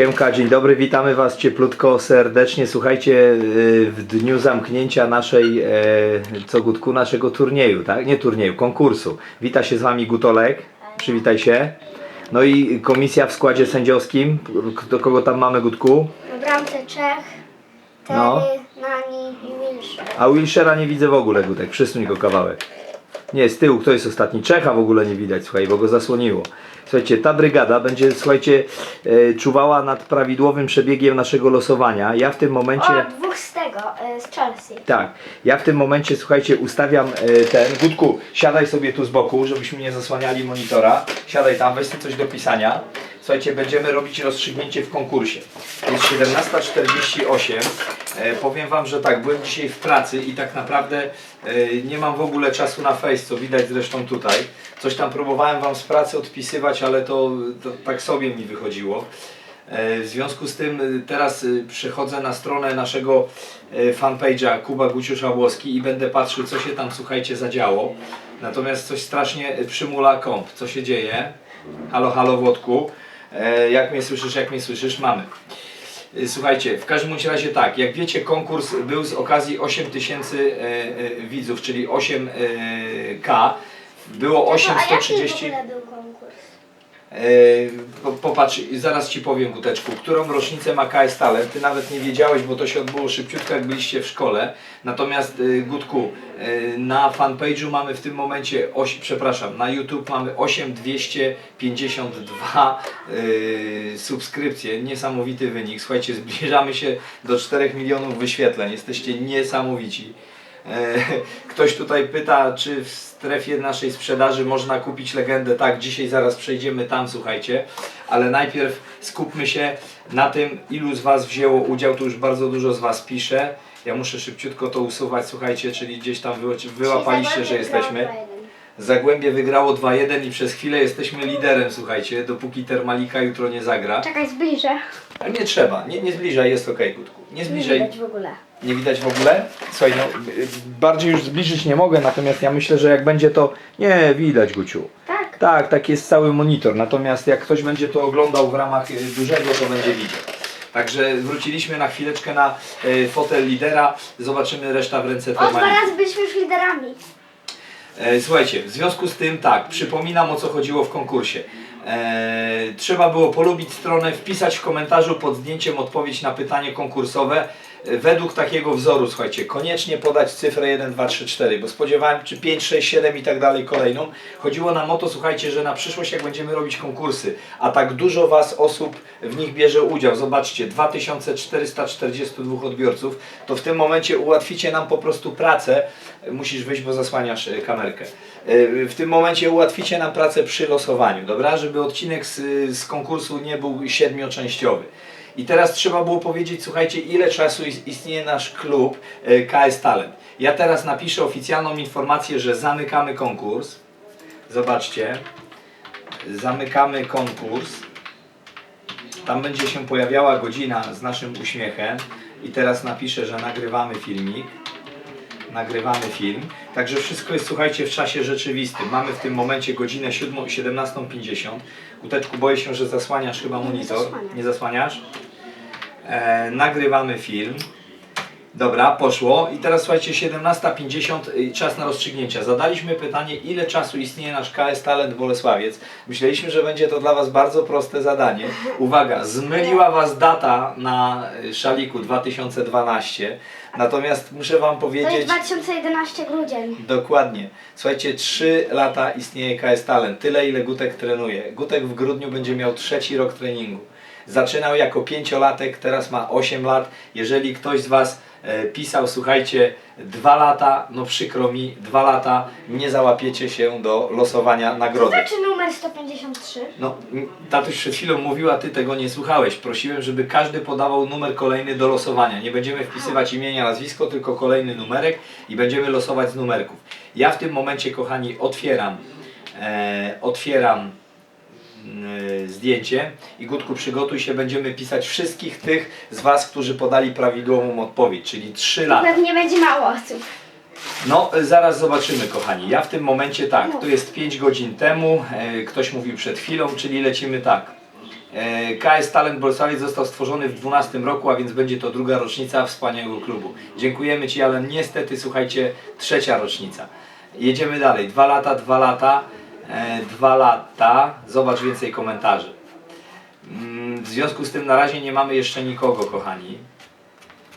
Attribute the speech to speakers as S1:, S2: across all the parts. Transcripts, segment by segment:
S1: Siemka, dzień dobry, witamy Was cieplutko, serdecznie. Słuchajcie, yy, w dniu zamknięcia naszej, e, co Gutku, naszego turnieju, tak? Nie turnieju, konkursu. Wita się z Wami Gutolek, przywitaj się. No i komisja w składzie sędziowskim, do kogo tam mamy Gutku?
S2: Bramce Czech, Tery,
S1: No.
S2: Nani i Wilshere.
S1: A Wilshera nie widzę w ogóle Gutek, przysuń go kawałek. Nie, z tyłu, kto jest ostatni? Czecha w ogóle nie widać, słuchaj, bo go zasłoniło. Słuchajcie, ta brygada będzie, słuchajcie, e, czuwała nad prawidłowym przebiegiem naszego losowania. Ja w tym momencie...
S2: O, dwóch z tego, y, z Chelsea.
S1: Tak, ja w tym momencie, słuchajcie, ustawiam e, ten. Gutku, siadaj sobie tu z boku, żebyśmy nie zasłaniali monitora. Siadaj tam, weź coś do pisania. Słuchajcie, będziemy robić rozstrzygnięcie w konkursie. Jest 17.48. E, powiem Wam, że tak, byłem dzisiaj w pracy i tak naprawdę e, nie mam w ogóle czasu na face, co widać zresztą tutaj. Coś tam próbowałem Wam z pracy odpisywać, ale to, to tak sobie mi wychodziło. E, W związku z tym y, teraz y, przechodzę na stronę naszego fanpage'a Kuba Guciusza Włoski i będę patrzył co się tam słuchajcie zadziało. Natomiast coś strasznie przymula komp. Co się dzieje? Halo, halo Włodku. E, Jak mnie słyszysz, jak mnie słyszysz? Mamy. Y, Słuchajcie, w każdym razie tak, jak wiecie konkurs był z okazji 8 tysięcy e, e, widzów, czyli 8K. Było
S2: No, a jaki
S1: 830...
S2: w ogóle był konkurs?
S1: Po- Popatrz, zaraz Ci powiem Guteczku, którą rocznicę ma KS Talent. Ty nawet nie wiedziałeś, bo to się odbyło szybciutko, jak byliście w szkole. Natomiast e, Gutku, e, na fanpage'u mamy w tym momencie, oś, przepraszam, na YouTube mamy 8252 e, subskrypcje. Niesamowity wynik. Słuchajcie, zbliżamy się do 4 milionów wyświetleń. Jesteście niesamowici. E, Ktoś tutaj pyta, czy w strefie naszej sprzedaży można kupić legendę. Tak, dzisiaj zaraz przejdziemy tam, słuchajcie. Ale najpierw skupmy się na tym, ilu z Was wzięło udział. Tu już bardzo dużo z Was pisze. Ja muszę szybciutko to usuwać, słuchajcie, czyli gdzieś tam wy, wyłapaliście, że jesteśmy. Zagłębie wygrało 2-1 i przez chwilę jesteśmy liderem, słuchajcie, dopóki Termalika jutro nie zagra.
S2: Czekaj, zbliżę.
S1: Ale nie trzeba, nie, nie zbliżaj, jest okej, Gutku. Nie
S2: Nie
S1: zbliżaj.
S2: widać w ogóle.
S1: Nie widać w ogóle? Słuchaj, no, y, bardziej już zbliżyć nie mogę, natomiast ja myślę, że jak będzie to... Nie, widać Guciu.
S2: Tak?
S1: Tak, tak jest cały monitor, natomiast jak ktoś będzie to oglądał w ramach y, dużego, to będzie widział. Także wróciliśmy na chwileczkę na y, fotel lidera, zobaczymy reszta w ręce
S2: O, dwa
S1: Termaliki.
S2: razy byliśmy już liderami.
S1: E, Słuchajcie, w związku z tym tak, przypominam o co chodziło w konkursie. E, trzeba było polubić stronę, wpisać w komentarzu pod zdjęciem odpowiedź na pytanie konkursowe. Według takiego wzoru, słuchajcie, koniecznie podać cyfrę 1, 2, 3, 4, bo spodziewałem czy 5, 6, 7 i tak dalej kolejną. Chodziło nam o to, słuchajcie, że na przyszłość jak będziemy robić konkursy, a tak dużo Was osób w nich bierze udział, zobaczcie, 2442 odbiorców, to w tym momencie ułatwicie nam po prostu pracę. Musisz wyjść, bo zasłaniasz e, kamerkę. E, W tym momencie ułatwicie nam pracę przy losowaniu, dobra? Żeby odcinek z, z konkursu nie był siedmioczęściowy. I teraz trzeba było powiedzieć, słuchajcie, ile czasu is- istnieje nasz klub e, KS Talent. Ja teraz napiszę oficjalną informację, że zamykamy konkurs. Zobaczcie. Zamykamy konkurs. Tam będzie się pojawiała godzina z naszym uśmiechem. I teraz napiszę, że nagrywamy filmik. Nagrywamy film. Także wszystko jest, słuchajcie, w czasie rzeczywistym. Mamy w tym momencie godzinę 7 17.50. Kuteczku, boję się, że zasłaniasz chyba monitor.
S2: zasłaniam.
S1: Nie zasłaniasz? E, nagrywamy film. Dobra, poszło. I teraz słuchajcie, 17.50, y, czas na rozstrzygnięcia. Zadaliśmy pytanie, ile czasu istnieje nasz KS Talent Bolesławiec. Myśleliśmy, że będzie to dla Was bardzo proste zadanie. Uwaga, zmyliła Was data na y, szaliku 2012. Natomiast muszę Wam
S2: To jest
S1: powiedzieć...
S2: 2011 grudzień.
S1: Dokładnie. Słuchajcie, 3 lata istnieje KS Talent. Tyle, ile Gutek trenuje. Gutek w grudniu będzie miał trzeci rok treningu. Zaczynał jako pięciolatek, teraz ma 8 lat. Jeżeli ktoś z Was e, pisał, słuchajcie, 2 lata, no przykro mi, 2 lata, nie załapiecie się do losowania nagrody.
S2: Znaczy numer 153.
S1: No, tatuś przed chwilą mówiła, ty tego nie słuchałeś. Prosiłem, żeby każdy podawał numer kolejny do losowania. Nie będziemy wpisywać imienia, nazwisko, tylko kolejny numerek i będziemy losować z numerków. Ja w tym momencie, kochani, otwieram, e, otwieram zdjęcie i Gutku przygotuj się, będziemy pisać wszystkich tych z Was, którzy podali prawidłową odpowiedź, czyli 3 lata.
S2: Pewnie będzie mało osób.
S1: No, e, zaraz zobaczymy, kochani. Ja w tym momencie tak, to jest 5 godzin temu, e, ktoś mówił przed chwilą, czyli lecimy tak. E, KS Talent Bolesławiec został stworzony w 12 roku, a więc będzie to druga rocznica wspaniałego klubu. Dziękujemy Ci, ale niestety, słuchajcie, trzecia rocznica. Jedziemy dalej. Dwa lata, dwa lata, e, dwa lata. Zobacz więcej komentarzy. Mm, W związku z tym na razie nie mamy jeszcze nikogo, kochani.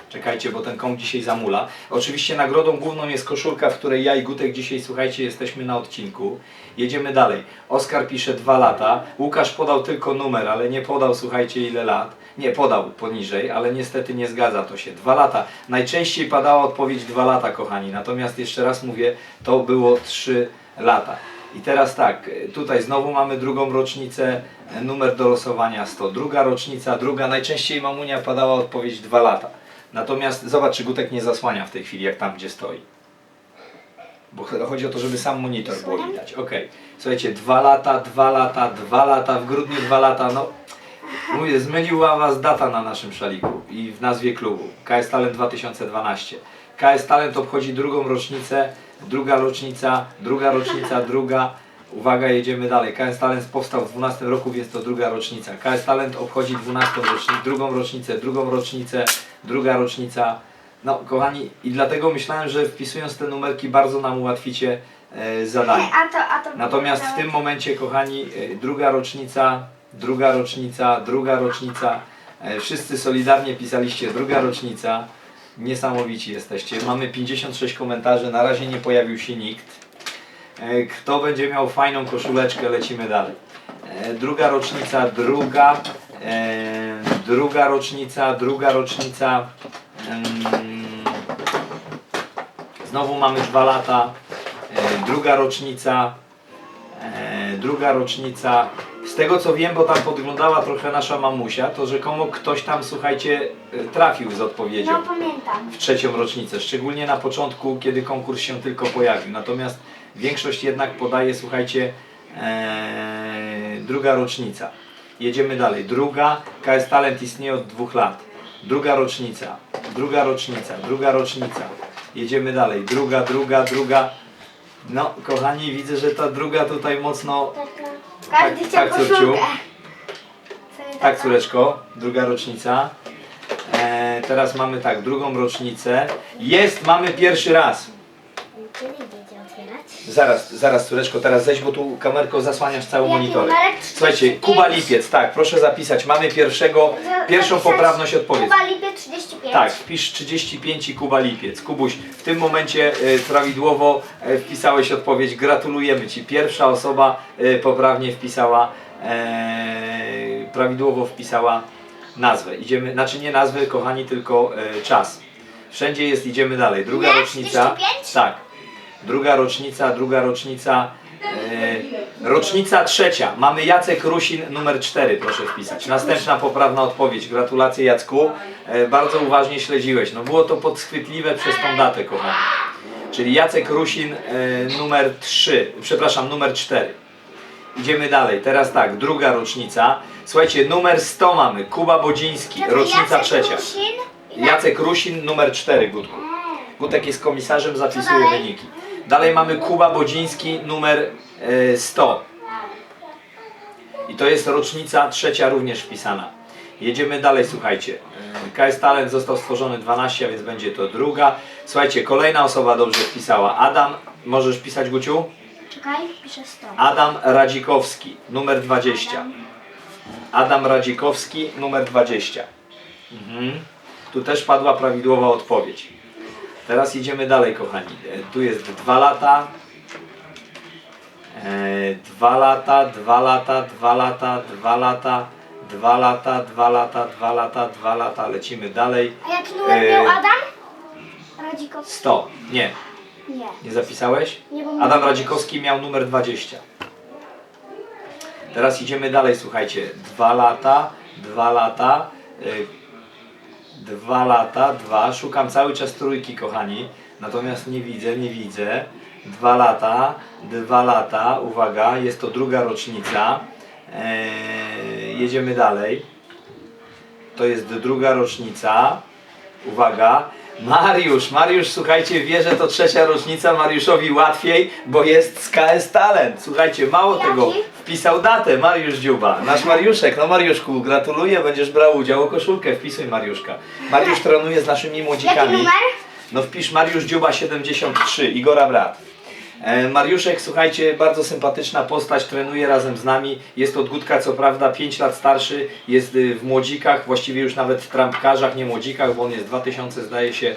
S1: Czekajcie, bo ten komp dzisiaj zamula. Oczywiście nagrodą główną jest koszulka, w której ja i Gutek dzisiaj, słuchajcie, jesteśmy na odcinku. Jedziemy dalej. Oskar pisze dwa lata. Łukasz podał tylko numer, ale nie podał, słuchajcie, ile lat. Nie, podał poniżej, ale niestety nie zgadza to się. Dwa lata. Najczęściej padała odpowiedź dwa lata, kochani. Natomiast jeszcze raz mówię, to było trzy lata. I teraz tak, tutaj znowu mamy drugą rocznicę, numer do losowania 100. Druga rocznica, druga, najczęściej mamunia padała odpowiedź dwa lata. Natomiast zobacz, czy Gutek nie zasłania w tej chwili, jak tam, gdzie stoi. Bo ch- chodzi o to, żeby sam monitor było widać. Okej. Słuchajcie, dwa lata, dwa lata, dwa lata, w grudniu dwa lata, no... Mówię, zmyliła Was data na naszym szaliku i w nazwie klubu. KS Talent 2012. KS Talent obchodzi drugą rocznicę, druga rocznica, druga rocznica, druga. Uwaga, jedziemy dalej. KS Talent powstał w 12 roku, więc to druga rocznica. KS Talent obchodzi 12 rocznicę, drugą rocznicę, drugą rocznicę, druga rocznica. No, kochani, i dlatego myślałem, że wpisując te numerki bardzo nam ułatwicie e, zadanie.
S2: A to, a to
S1: Natomiast w tym momencie, kochani, e, druga rocznica, druga rocznica, druga rocznica. E, Wszyscy solidarnie pisaliście druga rocznica. Niesamowici jesteście. Mamy 56 komentarzy, na razie nie pojawił się nikt. E, Kto będzie miał fajną koszuleczkę, lecimy dalej. E, Druga rocznica, druga, e, druga rocznica, druga rocznica. Mm, Znowu mamy dwa lata. Druga rocznica. Druga rocznica. Z tego co wiem, bo tam podglądała trochę nasza mamusia, to rzekomo ktoś tam, słuchajcie, e, trafił z odpowiedzią
S2: No pamiętam.
S1: w trzecią rocznicę, szczególnie na początku, kiedy konkurs się tylko pojawił. Natomiast większość jednak podaje, słuchajcie, e, druga rocznica. Jedziemy dalej. Druga, KS Talent istnieje od dwóch lat. Druga rocznica, druga rocznica, druga rocznica. Jedziemy dalej. Druga, druga, druga. No, kochani, widzę, że ta druga tutaj mocno
S2: Tak. Każdy
S1: Tak,
S2: chciał
S1: tak, córciu. Tak,
S2: tata?
S1: córeczko, druga rocznica. E, teraz mamy tak, drugą rocznicę. Jest, mamy pierwszy raz.
S2: Ty nie wiedział otwierać.
S1: Zaraz, zaraz, córeczko, teraz zejdź, bo tu kamerką zasłaniasz cały
S2: Jaki
S1: monitor.
S2: numerek?
S1: Słuchajcie,
S2: 35.
S1: Kuba Lipiec, tak, proszę zapisać. Mamy pierwszego,
S2: Za-
S1: pierwszą
S2: zapisać
S1: poprawność odpowiedź.
S2: Kuba Lipiec 35.
S1: Tak, wpisz 35 i Kuba Lipiec. Kubuś, w tym momencie e, prawidłowo e, wpisałeś odpowiedź. Gratulujemy Ci. Pierwsza osoba e, poprawnie wpisała, e, prawidłowo wpisała nazwę. Idziemy, znaczy nie nazwę, kochani, tylko e, czas. Wszędzie jest, idziemy dalej. Druga
S2: Nie?
S1: rocznica.
S2: 35?
S1: Tak. Druga rocznica, druga rocznica. E, rocznica trzecia. Mamy Jacek Rusin numer 4, proszę wpisać. Następna poprawna odpowiedź. Gratulacje Jacku. E, bardzo uważnie śledziłeś. No było to podschwytliwe przez tą datę, kochani. Czyli Jacek Rusin e, numer 3, przepraszam, numer 4. Idziemy dalej. Teraz tak, druga rocznica. Słuchajcie, numer 100 mamy. Kuba Bodziński, rocznica trzecia. Jacek Rusin numer 4, Gutku. Gutek jest komisarzem, zapisuje wyniki. Dalej mamy Kuba Bodziński numer e, 100. I to jest rocznica trzecia również wpisana. Jedziemy dalej, słuchajcie. E, KS Talent został stworzony 12, a więc będzie to druga. Słuchajcie, kolejna osoba dobrze wpisała. Adam, możesz pisać Guciu?
S2: Czekaj, piszę 100.
S1: Adam Radzikowski, numer 20. Adam Radzikowski, numer 20. Mhm. Tu też padła prawidłowa odpowiedź. Teraz idziemy dalej, kochani. E, Tu jest dwa lata. E, Dwa lata, dwa lata, dwa lata, dwa lata, dwa lata, dwa lata, dwa lata, dwa lata. Lecimy dalej.
S2: A jaki numer
S1: E,
S2: miał Adam? Radzikowski?
S1: 100. Nie,
S2: Nie.
S1: nie zapisałeś?
S2: Nie, bo
S1: Adam Radzikowski miał numer 20. Teraz idziemy dalej, słuchajcie. Dwa lata, dwa lata, dwa lata, dwa. Szukam cały czas trójki, kochani. Natomiast nie widzę, nie widzę. Dwa lata, dwa lata, uwaga, jest to druga rocznica. Eee, jedziemy dalej. To jest druga rocznica. Uwaga. Mariusz, Mariusz, słuchajcie, wie, że to trzecia rocznica, Mariuszowi łatwiej, bo jest z KS Talent. Słuchajcie, mało tego, Wpisał datę, Mariusz Dziuba. Nasz Mariuszek, no Mariuszku, gratuluję, będziesz brał udział o koszulkę, wpisuj Mariuszka. Mariusz trenuje z naszymi
S2: Jaki
S1: młodzikami.
S2: numer?
S1: No wpisz Mariusz Dziuba 73, Igora brat. E, Mariuszek, słuchajcie, bardzo sympatyczna postać, trenuje razem z nami. Jest od Gutka, co prawda 5 lat starszy, jest y, w młodzikach, właściwie już nawet w trampkarzach, nie młodzikach, bo on jest 2000, zdaje się,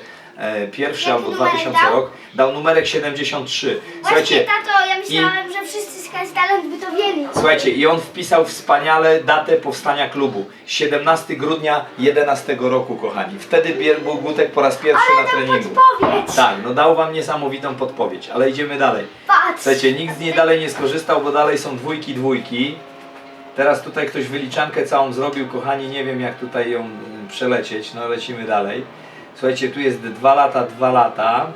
S1: pierwszy
S2: Jaki
S1: albo
S2: numerek
S1: 2000
S2: dał?
S1: rok. Dał numerek 73.
S2: Właśnie,
S1: Słuchajcie,
S2: tato, ja myślałem, że wszyscy z Sky Talent by to wiedzieli.
S1: Słuchajcie, i on wpisał wspaniale datę powstania klubu. 17 grudnia 11 roku, kochani. Wtedy był Gutek po raz pierwszy
S2: Ale
S1: na treningu.
S2: podpowiedź.
S1: Tak, no dał wam niesamowitą podpowiedź, ale idziemy dalej.
S2: Patrz.
S1: Słuchajcie, nikt z niej dalej nie skorzystał, bo dalej są dwójki, dwójki. Teraz tutaj ktoś wyliczankę całą zrobił, kochani, nie wiem jak tutaj ją y, przelecieć, no lecimy dalej. Słuchajcie, tu jest 2 lata, 2 lata.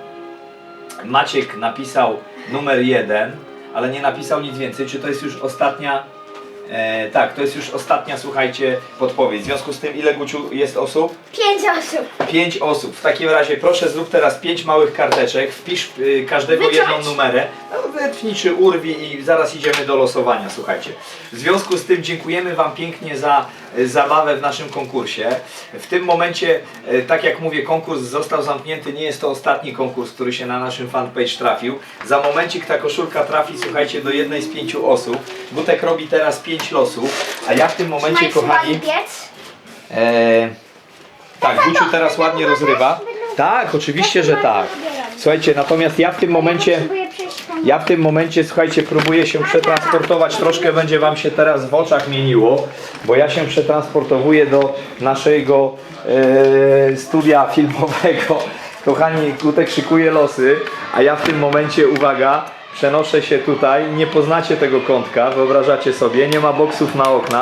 S1: Maciek napisał numer 1, ale nie napisał nic więcej. Czy to jest już ostatnia? E, tak, to jest już ostatnia, słuchajcie, podpowiedź. W związku z tym, ile Guciu jest osób?
S2: Pięć osób.
S1: 5 osób. W takim razie proszę zrób teraz 5 małych karteczek, wpisz y, każdego
S2: Wyciąć?
S1: jedną numerę, no, wytnij czy urwij i zaraz idziemy do losowania, słuchajcie. W związku z tym dziękujemy Wam pięknie za zabawę w naszym konkursie. W tym momencie, y, tak jak mówię, konkurs został zamknięty, nie jest to ostatni konkurs, który się na naszym fanpage trafił. Za momencik ta koszulka trafi, słuchajcie, do jednej z pięciu osób. Butek robi teraz 5 losów, a ja w tym momencie, kochani... Eee, tak, Guciu teraz ładnie rozrywa. Tak, oczywiście, że tak. Słuchajcie, natomiast ja w tym momencie. Ja w tym momencie, słuchajcie, próbuję się przetransportować. Troszkę będzie Wam się teraz w oczach mieniło, bo ja się przetransportowuję do naszego e, studia filmowego. Kochani, Kutek szykuje losy, a ja w tym momencie, uwaga, przenoszę się tutaj. Nie poznacie tego kątka, wyobrażacie sobie, nie ma boksów na okna.